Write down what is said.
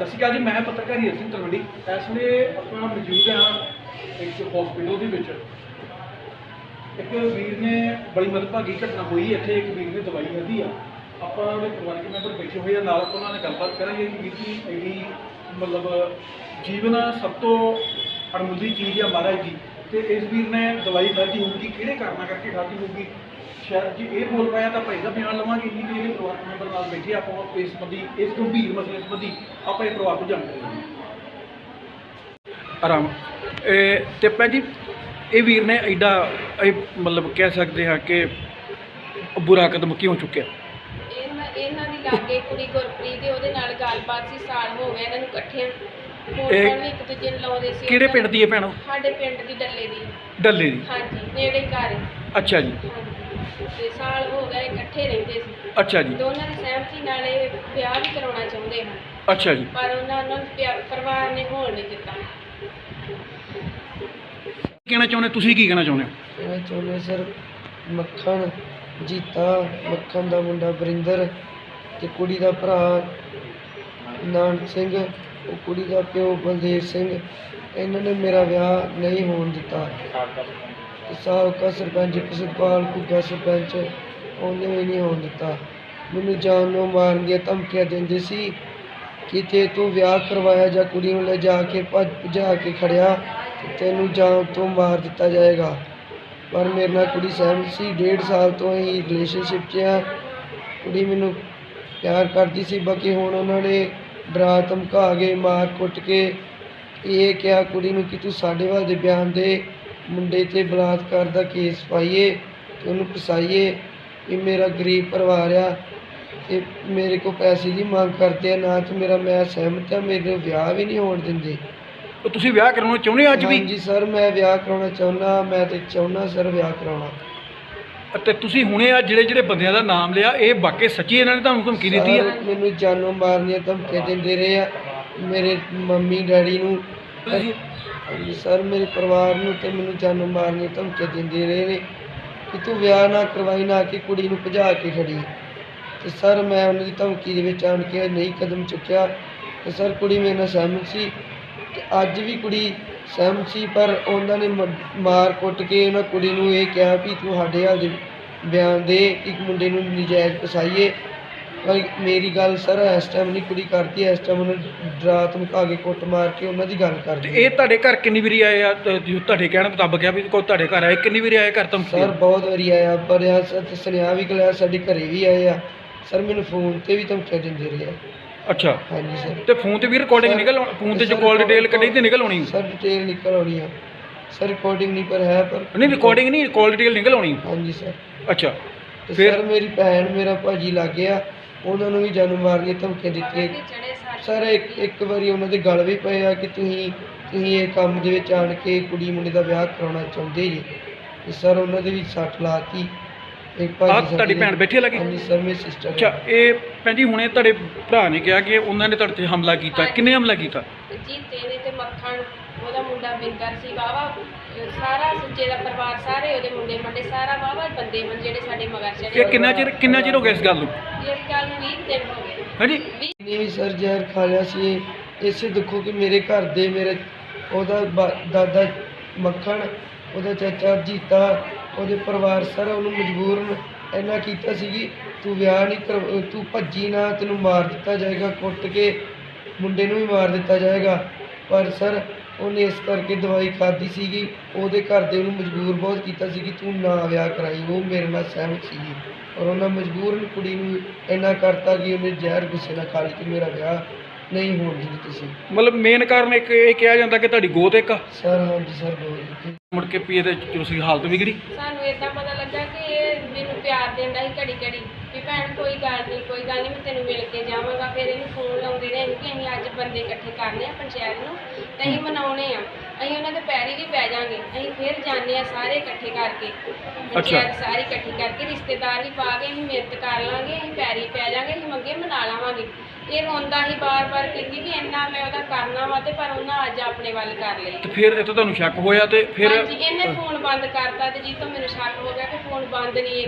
ਸਤਿ ਸ਼੍ਰੀ ਅਕਾਲ ਜੀ, ਮੈਂ ਪੱਤਰਕਾਰ ਹੀਰ ਸਿੰਘ ਤਲਵੰਡੀ। ਇਸ ਵੇਲੇ ਆਪਾਂ ਮੌਜੂਦ ਹਾਂ ਇੱਕ ਹਸਪੀਟਲ ਦੇ ਵਿੱਚ। ਇੱਕ ਵੀਰ ਨੇ ਬੜੀ ਮਦਭਾਗੀ ਘਟਨਾ ਹੋਈ, ਇੱਥੇ ਇੱਕ ਵੀਰ ਨੇ ਦਵਾਈ ਖਾਧੀ ਆ। ਆਪਾਂ ਉਹਦੇ ਪਰਿਵਾਰਕ ਮੈਂਬਰ ਬੈਠੇ ਹੋਏ ਆ, ਨਾਲ ਉਹਨਾਂ ਨਾਲ ਗੱਲਬਾਤ ਕਰਾਂਗੇ ਕਿ ਵੀਰ ਜੀ, ਇਹਦੀ ਮਤਲਬ ਜੀਵਨ ਸਭ ਤੋਂ ਅਣਮੁੱਲੀ ਚੀਜ਼ ਆ ਮਹਾਰਾਜ ਜੀ। ਤੇ ਇਸ ਵੀਰ ਨੇ ਦਵਾਈ ਖਾਧੀ ਹੋਊਗੀ ਕਿਹੜੇ ਕਾਰਨਾਂ ਕਰਕੇ ਖਾਧੀ ਹੋਊਗੀ? ਸ਼ਾਇਦ ਜੇ ਇਹ ਬੋਲ ਪਾਇਆ ਤਾਂ ਭਾਈ ਦਾ ਬਿਆਨ ਲਵਾਂਗੇ ਨਹੀਂ ਤੇ ਜਿਹੜੇ ਪਰਿਵਾਰਕ ਮੈਂਬਰ ਨਾਲ ਬੈਠੇ ਆਪਾਂ ਇਸ ਸੰਬੰਧੀ ਇਸ ਗੰਭੀਰ ਮਸਲੇ ਸੰਬੰਧੀ ਆਪਾਂ ਇਹ ਪਰਿਵਾਰ ਨੂੰ ਜਾਣਕਾਰੀ ਦੇਵਾਂਗੇ ਆਰਾਮ। ਇਹ ਤੇ ਭੈਣ ਜੀ ਇਹ ਵੀਰ ਨੇ ਐਡਾ ਇਹ ਮਤਲਬ ਕਹਿ ਸਕਦੇ ਹਾਂ ਕਿ ਬੁਰਾ ਕਦਮ ਕਿਉਂ ਚੁੱਕਿਆ? ਇਹਨਾਂ ਇਹਨਾਂ ਦੀ ਲਾਗੇ ਕੁੜੀ ਗੁਰਪ੍ਰੀਤ ਤੇ ਉਹਦੇ ਨਾਲ ਗੱਲਬਾਤ ਸੀ ਸਾਲ ਹੋ ਗਿਆ ਇਹਨਾਂ ਨੂੰ ਇਕੱਠਿਆਂ ਇਹ ਕਰਨ ਇੱਕ ਦੂਜੇ ਨੂੰ ਲਾਉਂਦੇ ਸੀ ਕਿਹੜੇ ਪਿੰਡ ਦੀ ਹੈ ਭੈਣ? ਸਾਡੇ ਪਿੰਡ ਦੀ ਡੱਲੇ ਦੀ। ਡੱਲੇ ਦੀ? ਹਾਂਜੀ ਨੇੜੇ ਘਰ ਅੱਛਾ ਜੀ। ਹਾਂਜੀ ਤੇ ਸਾਲ ਹੋ ਗਿਆ ਇਕੱਠੇ ਰਹਿੰਦੇ ਸੀ। ਅੱਛਾ ਜੀ। ਦੋਨਾਂ ਦੀ ਸਹਿਮਤੀ ਨਾਲ ਇਹ ਵਿਆਹ ਵੀ ਕਰਾਉਣਾ ਚਾਹੁੰਦੇ ਹਨ। ਅੱਛਾ ਜੀ। ਪਰ ਉਹਨਾਂ ਨੂੰ ਪਿਆ- ਪਰਿਵਾਰ ਨੇ ਹੋਣ ਨਹੀਂ ਦਿੱਤਾ। ਕੀ ਕਹਿਣਾ ਚਾਹੁੰਦੇ ਤੁਸੀਂ ਕੀ ਕਹਿਣਾ ਚਾਹੁੰਦੇ ਹੋ? ਮੈਂ ਚਾਹੁੰਦਾ ਸਰ ਮੱਖਣ ਜੀਤਾ ਮੱਖਣ ਦਾ ਮੁੰਡਾ ਬਰਿੰਦਰ ਤੇ ਕੁੜੀ ਦਾ ਭਰਾ ਨਾਨਕ ਸਿੰਘ। ਉਹ ਕੁੜੀ ਦਾ ਪਿਓ ਬਲਦੇਵ ਸਿੰਘ, ਇਹਨਾਂ ਨੇ ਮੇਰਾ ਵਿਆਹ ਨਹੀਂ ਹੋਣ ਦਿੱਤਾ। ਤੇ ਸਾਬਕਾ ਸਰਪੰਚ ਕਿਸਤਪਾਲ ਕੁੱਗਾ ਸਰਪੰਚ, ਉਹਨੇ ਵੀ ਨਹੀਂ ਹੋਣ ਦਿੱਤਾ। ਮੈਨੂੰ ਜਾਨ ਨੂੰ ਮਾਰਨ ਦੀਆਂ ਧਮਕੀਆਂ ਦਿੰਦੇ ਸੀ ਕਿ ਤੇ ਤੂੰ ਵਿਆਹ ਕਰਵਾਇਆ ਜਾਂ ਕੁੜੀ ਨੂੰ ਲੈ ਜਾ ਕੇ ਭੱਜ ਭਜਾ ਕੇ ਖੜਿਆ ਤੈਨੂੰ ਜਾਨ ਤੋਂ ਮਾਰ ਦਿੱਤਾ ਜਾਏਗਾ। ਪਰ ਮੇਰੇ ਨਾਲ ਕੁੜੀ ਸਹਿਮਤ ਸੀ, ਡੇਢ ਸਾਲ ਤੋਂ ਹੀ ਰਿਲੇਸ਼ਨਸ਼ਿਪ 'ਚ ਆ। ਕੁੜੀ ਮੈਨੂੰ ਪਿਆਰ ਕਰਦੀ ਸੀ, ਬਾਕੀ ਹੁਣ ਉਹਨਾਂ ਨੇ ਡਰਾ ਧਮਕਾ ਕੇ ਮਾਰ ਕੁੱਟ ਕੇ। ਇਹ ਕਿਹਾ ਕੁੜੀ ਨੂੰ ਕਿ ਤੂੰ ਸਾਡੇ ਵੱਲ ਦੇ ਬਿਆਨ ਦੇ ਮੁੰਡੇ ਤੇ ਬਲਾਤਕਾਰ ਦਾ ਕੇਸ ਪਾਈਏ ਤੇ ਉਹਨੂੰ ਫਸਾਈਏ? ਇਹ ਮੇਰਾ ਗਰੀਬ ਪਰਿਵਾਰ ਆ ਤੇ ਮੇਰੇ ਕੋਲ ਪੈਸੇ ਦੀ ਮੰਗ ਕਰਦੇ ਆ ਨਾ ਤੇ ਮੇਰਾ ਮੈਂ ਸਹਿਮਤ ਆ ਮੇਰੇ ਵਿਆਹ ਵੀ ਨਹੀਂ ਹੋਣ ਦਿੰਦੇ। ਉਹ ਤੁਸੀਂ ਵਿਆਹ ਕਰਾਉਣਾ ਚਾਹੁੰਦੇ ਹੋ ਅੱਜ ਵੀ? ਹਾਂਜੀ ਸਰ ਮੈਂ ਵਿਆਹ ਕਰਾਉਣਾ ਚਾਹੁੰਦਾ ਮੈਂ ਤੇ ਚਾਹੁੰਦਾ ਸਰ ਵਿਆਹ ਕਰਾਉਣਾ। ਤੇ ਤੁਸੀਂ ਹੁਣੇ ਆ ਜਿਹੜੇ ਜਿਹੜੇ ਬੰਦਿਆਂ ਦਾ ਨਾਮ ਲਿਆ ਇਹ ਵਾਕਈ ਸੱਚੀ ਇਹਨਾਂ ਨੇ ਤੁਹਾਨੂੰ ਧਮਕੀ ਦਿੱਤੀ ਸਰ, ਮੈਨੂੰ ਜਾਨੋਂ ਮਾਰਨ ਦੀਆਂ ਧਮਕੀਆਂ ਦਿੰਦੇ ਰਹੇ ਆ ਮੇਰੇ ਮੰਮੀ ਡੈਡੀ ਨੂੰ। ਹਾਂਜੀ ਸਰ ਮੇਰੇ ਪਰਿਵਾਰ ਨੂੰ ਤੇ ਮੈਨੂੰ ਜਾਨੋਂ ਮਾਰਨ ਦੀਆਂ ਧਮਕੀਆਂ ਦਿੰਦੇ ਰਹੇ ਨੇ ਕਿ ਤੂੰ ਵਿਆਹ ਨਾ ਕਰਵਾਈ ਨਾ ਕਿ ਕੁੜੀ ਨੂੰ ਭਜਾ ਕੇ ਖੜੀ। ਤੇ ਸਰ ਮੈਂ ਉਹਨਾਂ ਦੀ ਧਮਕੀ ਦੇ ਵਿੱਚ ਆਣ ਕੇ ਨਹੀਂ ਕਦਮ ਚੁੱਕਿਆ। ਤੇ ਸਰ ਕੁੜੀ ਮੇਰੇ ਨਾਲ ਸਹਿਮਤ ਸੀ। ਤੇ ਅੱਜ ਵੀ ਕੁੜੀ ਸਹਿਮਤ ਸੀ ਪਰ ਉਹਨਾਂ ਨੇ ਮਾਰ ਕੁੱਟ ਕੇ ਉਹਨਾਂ ਕੁੜੀ ਨੂੰ ਇਹ ਕਿਹਾ ਵੀ ਤੂੰ ਸਾਡੇ ਹਾਲ ਦੇ ਬਿਆਨ ਦੇ ਇੱਕ ਮੁੰਡੇ ਨੂੰ ਨਜਾਇਜ਼ ਫਸਾਈਏ। ਪਰ ਮੇਰੀ ਗੱਲ ਸਰ ਇਸ ਟਾਈਮ ਨਹੀਂ ਕੁੜੀ ਕਰਦੀ ਇਸ ਟਾਈਮ ਉਹਨੇ ਡਰਾ ਧਮਕਾ ਕੇ ਕੁੱਟ ਮਾਰ ਕੇ ਉਹਨਾਂ ਦੀ ਗੱਲ ਤੇ ਕਰਦੀ ਇਹ ਤੁਹਾਡੇ ਘਰ ਕਿੰਨੀ ਵਾਰੀ ਆਏ ਆ? ਤੇ ਜੋ ਤੁਹਾਡੇ ਕਹਿਣ ਮੁਤਾਬਕ ਆ ਵੀ ਕੋਈ ਤੁਹਾਡੇ ਘਰ ਆਏ ਕਿੰਨੀ ਵਾਰੀ ਆਏ ਘਰ ਧਮਕੀ ਸਰ ਬਹੁਤ ਵਾਰੀ ਆਇਆ ਪਰ ਸਰ ਸੁਨੇਹਾ ਵੀ ਗਿਆ ਸਾਡੇ ਘਰੇ ਵੀ ਆਏ ਆ। ਸਰ ਮੈਨੂੰ ਫੋਨ ਤੇ ਵੀ ਧਮਕੀਆਂ ਦਿੰਦੇ ਰਹੇ ਆ। ਅੱਛਾ। ਹਾਂਜੀ ਸਰ। ਤੇ ਫੋਨ ਤੇ ਵੀ ਰਿਕਾਰਡਿੰਗ ਨਿਕਲ ਫੋਨ ਤੇ ਜੋ ਕਾਲ ਡਿਟੇਲ ਕੱਢੀ ਤੇ ਨਿਕਲ ਆਉਣੀ? ਸਰ ਡਿਟੇਲ ਨਿਕਲ ਆਉਣੀ ਆ। ਸਰ ਰਿਕਾਰਡਿੰਗ ਨਹੀਂ ਪਰ ਹੈ ਪਰ ਨਹੀਂ ਰਿਕਾਰਡਿੰਗ ਨਹੀਂ ਕਾਲ ਡਿਟੇਲ ਨਿਕਲ ਆਉਣੀ। ਹਾਂਜੀ ਸਰ। ਅੱਛਾ। ਤੇ ਫਿਰ? ਸਰ ਮੇਰੀ ਭੈਣ ਮੇਰਾ ਭਾਜੀ ਲੱਗ ਗਿਆ। ਉਹਨਾਂ ਨੂੰ ਵੀ ਜਾਨੋਂ ਮਾਰਨ ਦੀਆਂ ਧਮਕੀਆਂ ਦਿੱਤੀਆਂ। ਸਰ ਇੱਕ ਇੱਕ ਵਾਰੀ ਉਹਨਾਂ ਦੇ ਗਲ ਵੀ ਪਏ ਆ ਕਿ ਤੁਸੀਂ ਤੁਸੀਂ ਇਹ ਕੰਮ ਦੇ ਵਿੱਚ ਆਣ ਕੇ ਕੁੜੀ ਮੁੰਡੇ ਦਾ ਵਿਆਹ ਕਰਾਉਣਾ ਚਾਹੁੰਦੇ ਜੀ। ਤੇ ਸਰ ਉਹਨਾਂ ਦੇ ਵੀ ਸੱਟ ਲਾਤੀ ਇੱਕ ਭਾਜੀ ਆਹ ਤੁਹਾਡੀ ਭੈਣ ਬੈਠੀ ਲਾਗੇ? ਹਾਂਜੀ ਸਰ ਮੇਰੀ ਸਿਸਟਰ ਅੱਛਾ ਇਹ ਭੈਣ ਜੀ ਹੁਣੇ ਤੁਹਾਡੇ ਭਰਾ ਨੇ ਕਿਹਾ ਕਿ ਉਹਨਾਂ ਨੇ ਤੁਹਾਡੇ ਤੇ ਹਮਲਾ ਕੀਤਾ। ਕਿੰਨੇ ਹਮਲਾ ਕੀਤਾ? ਜੀਤੇ ਨੇ ਤੇ ਮੱਖਣ ਉਹਦਾ ਮੁੰਡਾ ਬਿੰਦਰ ਸੀ ਵਾਵਾ ਸਾਰਾ ਸੁੱਚੇ ਦਾ ਪਰਿਵਾਰ ਸਾਰੇ ਉਹਦੇ ਮੁੰਡੇ ਮੰਡੇ ਸਾਰਾ ਵਾਵਾ ਬੰਦੇ ਹਨ ਜਿਹੜੇ ਸਾਡੇ ਮਗਰ ਚੜੇ ਇਹ ਕਿੰਨਾ ਚਿਰ ਕਿੰਨਾ ਚਿਰ ਹੋ ਗਿਆ ਇਸ ਗੱਲ ਨੂੰ? ਜਿਹੜੀ ਗੱਲ ਨੂੰ 20 ਦਿਨ ਹੋ ਗਏ। ਹਾਂਜੀ। ਨੇ ਵੀ ਸਰ ਜ਼ਹਿਰ ਖਾ ਲਿਆ ਸੀ। ਇਸੇ ਦੁੱਖੋਂ ਕਿ ਮੇਰੇ ਘਰ ਦੇ ਮੇਰੇ ਉਹਦਾ ਬਾ- ਦਾਦਾ ਮੱਖਣ ਉਹਦਾ ਚਾਚਾ ਜੀਤਾ ਉਹਦੇ ਪਰਿਵਾਰ ਸਰ ਉਹਨੂੰ ਮਜਬੂਰਨ ਇੰਨਾ ਕੀਤਾ ਸੀ ਕਿ ਤੂੰ ਵਿਆਹ ਨਹੀਂ ਕਰ, ਤੂੰ ਭੱਜੀ ਨਾ, ਤੈਨੂੰ ਮਾਰ ਦਿੱਤਾ ਜਾਏਗਾ, ਕੁੱਟ ਕੇ ਮੁੰਡੇ ਨੂੰ ਵੀ ਮਾਰ ਦਿੱਤਾ ਜਾਏਗਾ। ਪਰ ਸਰ, ਉਹਨੇ ਇਸ ਕਰਕੇ ਦਵਾਈ ਖਾਧੀ ਸੀਗੀ ਉਹਦੇ ਘਰ ਦੇ ਉਹਨੂੰ ਮਜਬੂਰ ਬਹੁਤ ਕੀਤਾ ਸੀ ਕਿ ਤੂੰ ਨਾ ਵਿਆਹ ਕਰਾਈ, ਉਹ ਮੇਰੇ ਨਾਲ ਸਹਿਮਤ ਸੀਗੀ ਔਰ ਉਹਨਾਂ ਮਜਬੂਰਨ ਕੁੜੀ ਨੂੰ ਇੰਨਾ ਕਰਤਾ ਕਿ ਉਹਨੇ ਜ਼ਹਿਰ ਗੁੱਸੇ ਨਾਲ ਖਾ ਲਈ ਕਿ ਮੇਰਾ ਵਿਆਹ ਨਹੀਂ ਹੋਣ ਦਿੰਦੀ ਤੁਸੀਂ ਮਤਲਬ ਮੇਨ ਕਾਰਨ ਇੱਕ ਇਹ ਕਿਹਾ ਜਾਂਦਾ ਕਿ ਤੁਹਾਡੀ ਗੋਤ ਇੱਕ ਆ। ਸਰ ਹਾਂਜੀ ਸਰ ਬੋਲ ਮੁੜ ਕੇ ਪੀ ਇਹਦੇ ਤੁਸੀਂ ਹਾਲਤ ਵਿਗੜੀ? ਸਾਨੂੰ ਇਦਾਂ ਪਤਾ ਲੱਗਾ ਕਿ ਇਹ ਮੈਨੂੰ ਪਿਆਰ ਦਿੰਦਾ ਸੀ ਘੜੀ ਘੜੀ ਵੀ ਭੈਣ ਕੋਈ ਗੱਲ ਨਹੀਂ ਕੋਈ ਗੱਲ ਨਹੀਂ ਮੈਂ ਤੈਨੂੰ ਮਿਲ ਕੇ ਜਾਵਾਂਗਾ। ਫਿਰ ਇਹਨੂੰ ਫੋਨ ਲਾਉਂਦੇ ਰਹੇ ਕਿ ਅਸੀਂ ਅੱਜ ਬੰਦੇ ਇਕੱਠੇ ਕਰਨੇ ਆ ਪੰਚਾਇਤ ਨੂੰ ਤੇ ਅਸੀਂ ਮਨਾਉਣੇ ਆ। ਅਸੀਂ ਉਹਨਾਂ ਦੇ ਪੈਰੀ ਵੀ ਪੈ ਜਾਾਂਗੇ। ਅਸੀਂ ਫਿਰ ਜਾਂਦੇ ਆ ਸਾਰੇ ਇਕੱਠੇ ਕਰਕੇ। ਪੰਚਾਇਤ ਸਾਰੀ ਇਕੱਠੀ ਕਰਕੇ ਰਿਸ਼ਤੇਦਾਰ ਵੀ ਪਾ ਕੇ ਅਸੀਂ ਮਿਹਨਤ ਕਰ ਲਾਂਗੇ ਅਸੀਂ ਪੈਰੀ ਪੈ ਜਾਾਂਗੇ ਅਸੀਂ ਮੰਗੇ ਮਨਾ ਲਾਵਾਂਗੇ। ਇਹ ਰੋਂਦਾ ਸੀ ਬਾਰ-ਬਾਰ ਕਿ ਇੰਨਾ ਮੈਂ ਉਹਦਾ ਕਰਨਾ ਵਾ ਤੇ ਪਰ ਉਹਨਾਂ ਅੱਜ ਆਪਣੇ ਵੱਲ ਕਰ ਲਈ। ਤੇ ਫਿਰ ਇਹ ਤੋਂ ਤੁਹਾਨੂੰ ਸ਼ੱਕ ਹੋਇਆ ਤੇ ਫਿਰ ਹਾਂਜੀ ਇਹਨੇ ਫੋਨ ਬੰਦ ਕਰਤਾ ਤੇ ਜੀ ਤੋਂ ਮੈਨੂੰ ਸ਼ੱਕ ਹੋ ਗਿਆ ਕਿ ਫੋਨ ਬੰਦ ਨਹੀਂ